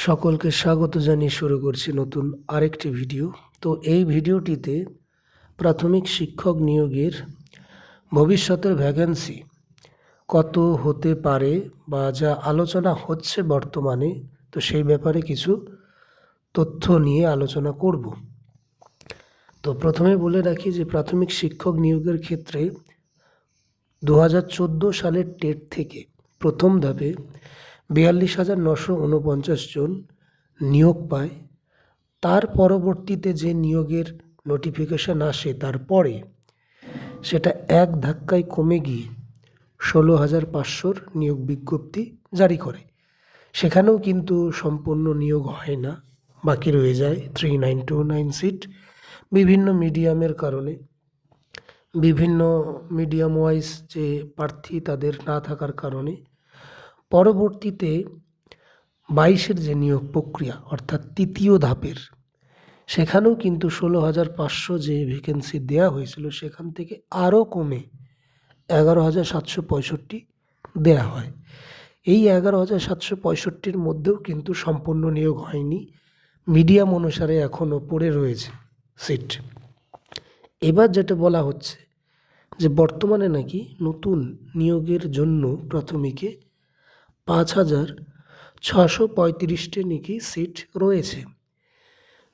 সকলকে স্বাগত জানিয়ে শুরু করছি নতুন আরেকটি ভিডিও। তো এই ভিডিওটিতে প্রাথমিক শিক্ষক নিয়োগের ভবিষ্যতের ভ্যাকেন্সি কত হতে পারে বা যা আলোচনা হচ্ছে বর্তমানে, তো সেই ব্যাপারে কিছু তথ্য নিয়ে আলোচনা করব। তো প্রথমে বলে রাখি যে প্রাথমিক শিক্ষক নিয়োগের ক্ষেত্রে দু হাজার চোদ্দ সালের টেট থেকে প্রথম ধাপে বিয়াল্লিশ হাজার নশো উনপঞ্চাশ জন নিয়োগ পায়। তার পরবর্তীতে যে নিয়োগের নোটিফিকেশান আসে, তারপরে সেটা এক ধাক্কায় কমে গিয়ে ষোলো হাজার পাঁচশোর নিয়োগ বিজ্ঞপ্তি জারি করে। সেখানেও কিন্তু সম্পূর্ণ নিয়োগ হয় না, বাকি রয়ে যায় three nine two nine seat বিভিন্ন মিডিয়ামের কারণে, বিভিন্ন মিডিয়াম ওয়াইজ যে প্রার্থী তাদের না থাকার কারণে পরবর্তীতে বাইশের যে নিয়োগ প্রক্রিয়া, অর্থাৎ তৃতীয় ধাপের, সেখানেও কিন্তু ষোলো হাজার পাঁচশো যে ভ্যাকেন্সি দেওয়া হয়েছিল, সেখান থেকে আরও কমে এগারো হাজার সাতশো পঁয়ষট্টি দেওয়া হয়। এই এগারো হাজার সাতশো পঁয়ষট্টির মধ্যেও কিন্তু সম্পূর্ণ নিয়োগ হয়নি, মিডিয়াম অনুসারে এখনও পড়ে রয়েছে সিট। এবার যেটা বলা হচ্ছে যে বর্তমানে নাকি নতুন নিয়োগের জন্য প্রাথমিকে পাঁচ হাজার ছশো পঁয়ত্রিশটি নাকি সিট রয়েছে।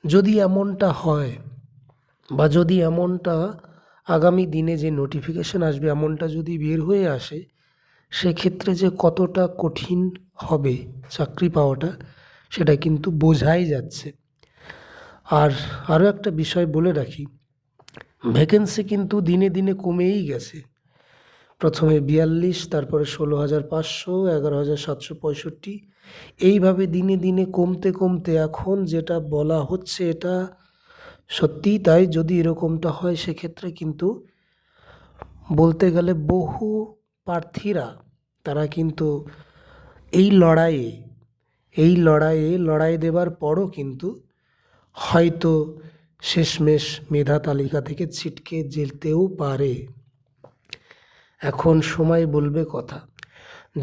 যদি এমনটা হয় বা যদি এমনটা আগামী দিনে যে নোটিফিকেশান আসবে, এমনটা যদি বের হয়ে আসে, সেক্ষেত্রে যে কতটা কঠিন হবে চাকরি পাওয়াটা, সেটা কিন্তু বোঝাই যাচ্ছে। আর আরও একটা বিষয় বলে রাখি ভ্যাকেন্সি কিন্তু দিনে দিনে কমেই গেছে। প্রথমে বিয়াল্লিশ, তারপরে ষোলো হাজার পাঁচশো, এগারো হাজার সাতশো পঁয়ষট্টি। এইভাবে দিনে দিনে কমতে কমতে এখন যেটা বলা হচ্ছে এটা সত্যিই তাই যদি এরকমটা হয় সেক্ষেত্রে কিন্তু বলতে গেলে বহু প্রার্থীরা, তারা কিন্তু এই লড়াইয়ে এই লড়াইয়ে লড়াই দেবার পরও কিন্তু হয়তো শেষমেশ মেধা তালিকা থেকে ছিটকে যেতেও পারে। এখন সময় বলবে কথা।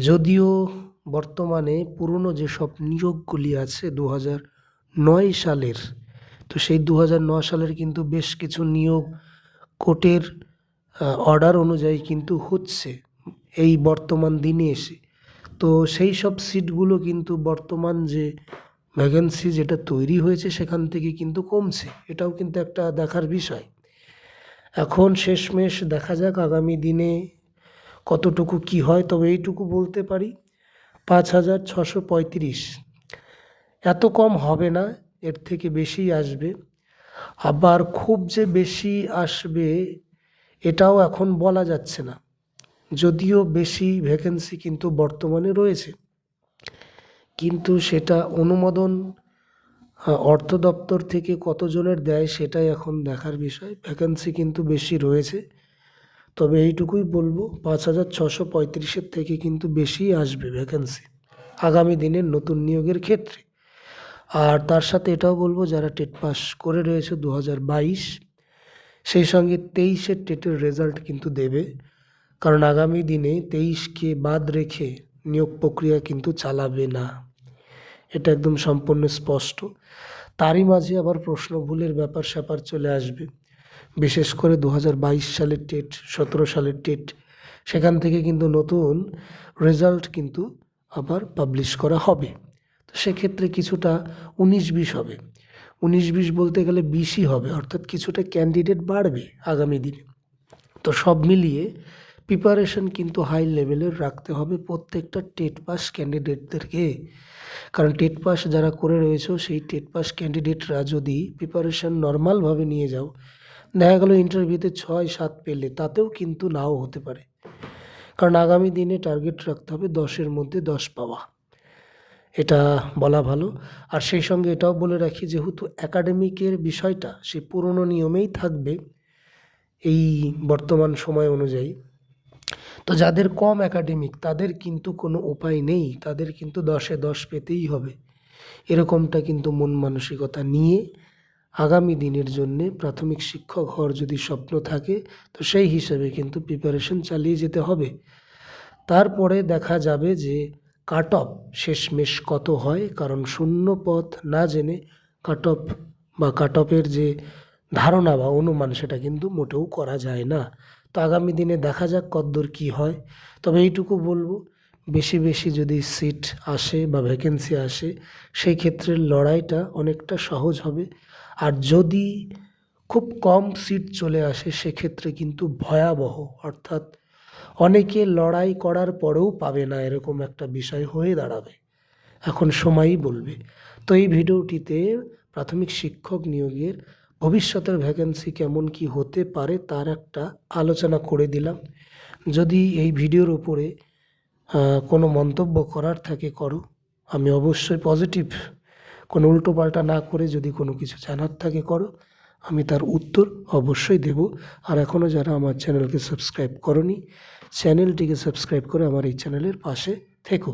যদিও বর্তমানে পুরনো যেসব নিয়োগগুলি আছে দু নয় সালের, তো সেই দু হাজার নয় সালের কিন্তু বেশ কিছু নিয়োগ কোর্টের অর্ডার অনুযায়ী কিন্তু হচ্ছে এই বর্তমান দিনে এসে। তো সেই সব সিটগুলো কিন্তু বর্তমান যে ভ্যাকেন্সি যেটা তৈরি হয়েছে সেখান থেকে কিন্তু কমছে, এটাও কিন্তু একটা দেখার বিষয়। এখন শেষমেশ দেখা যাক আগামী দিনে কতটুকু কি হয় তবে এইটুকু বলতে পারি। পাঁচ হাজার ছশো পঁয়ত্রিশ। এত কম হবে না, এর থেকে বেশি আসবে। আবার খুব যে বেশি আসবে, এটাও এখন বলা যাচ্ছে না। যদিও বেশি ভ্যাকেন্সি কিন্তু বর্তমানে রয়েছে। কিন্তু সেটা অনুমোদন অর্থ দপ্তর থেকে কতজনের দেয় সেটাই এখন দেখার বিষয়। ভ্যাকেন্সি কিন্তু বেশি রয়েছে। তবে এইটুকুই বলব, পাঁচ হাজার ছশো পঁয়ত্রিশের থেকে কিন্তু বেশিই আসবে ভ্যাকেন্সি আগামী দিনের নতুন নিয়োগের ক্ষেত্রে। আর তার সাথে এটাও বলব, যারা টেট পাস করে রয়েছে দু হাজার বাইশ, সেই সঙ্গে তেইশের টেটের রেজাল্ট কিন্তু দেবে। কারণ আগামী দিনে তেইশকে বাদ রেখে নিয়োগ প্রক্রিয়া কিন্তু চালাবে না। এটা একদম সম্পূর্ণ স্পষ্ট। তারই মাঝে আবার প্রশ্ন ভুলের ব্যাপার স্যাপার চলে আসবে। বিশেষ করে দু হাজার বাইশ সালের টেট সতেরো সালের টেট সেখান থেকে কিন্তু নতুন রেজাল্ট কিন্তু আবার পাবলিশ করা হবে। তো সেক্ষেত্রে কিছুটা উনিশ বিশ হবে। উনিশ বিশ বলতে গেলে বিশই হবে, অর্থাৎ কিছুটা ক্যান্ডিডেট বাড়বে আগামী দিনে। তো সব মিলিয়ে প্রিপারেশন কিন্তু হাই লেভেলের রাখতে হবে প্রত্যেকটা টেট পাস ক্যান্ডিডেটদেরকে কারণ টেট পাস যারা করে রয়েছে, সেই টেট পাস ক্যান্ডিডেটরা যদি প্রিপারেশন নর্মালভাবে নিয়ে যাও দেখা গেলো ইন্টারভিউতে ছয়, সাত পেলে, তাতেও কিন্তু নাও হতে পারে। কারণ আগামী দিনে টার্গেট রাখতে হবে দশের মধ্যে দশ পাওয়া। এটা বলা ভালো। আর সেই সঙ্গে এটাও বলে রাখি, যেহেতু একাডেমিকের বিষয়টা সে পুরনো নিয়মেই থাকবে এই বর্তমান সময় অনুযায়ী। তো যাদের কম একাডেমিক তাদের কিন্তু কোনো উপায় নেই। তাদের কিন্তু দশে দশ পেতেই হবে। এরকমটা কিন্তু মন মানসিকতা নিয়ে আগামী দিনের জন্যে প্রাথমিক শিক্ষক হওয়ার যদি স্বপ্ন থাকে, তো সেই হিসেবে কিন্তু প্রিপারেশন চালিয়ে যেতে হবে। তারপরে দেখা যাবে যে কাট অফ শেষমেশ কত হয়, কারণ শূন্য পথ না জেনে কাট অফ বা কাট অফের যে ধারণা বা অনুমান, সেটা কিন্তু মোটেও করা যায় না। তো আগামী দিনে দেখা যাক কদ্দূর কী হয়। তবে এইটুকু বলব, বেশি বেশি যদি সিট আসে বা ভ্যাকেন্সি আসে, সেই ক্ষেত্রে লড়াইটা অনেকটা সহজ হবে। আর যদি খুব কম সিট চলে আসে, সেক্ষেত্রে কিন্তু ভয়াবহ। অর্থাৎ অনেকে লড়াই করার পরেও পাবে না, এরকম একটা বিষয় হয়ে দাঁড়াবে। এখন সময়ই বলবে। তো এই ভিডিওটিতে প্রাথমিক শিক্ষক নিয়োগের ভবিষ্যতের ভ্যাকেন্সি কেমন কি হতে পারে, তার একটা আলোচনা করে দিলাম। যদি এই ভিডিওর উপরে কোনো মন্তব্য করার থাকে, করো। আমি অবশ্যই পজিটিভ কোনো উল্টোপাল্টা না করে যদি কোনো কিছু জানার থাকে করো, আমি তার উত্তর অবশ্যই দেব। আর এখনও যারা আমার চ্যানেলকে সাবস্ক্রাইব করনি, চ্যানেলটিকে সাবস্ক্রাইব করে আমার এই চ্যানেলের পাশে থেকো।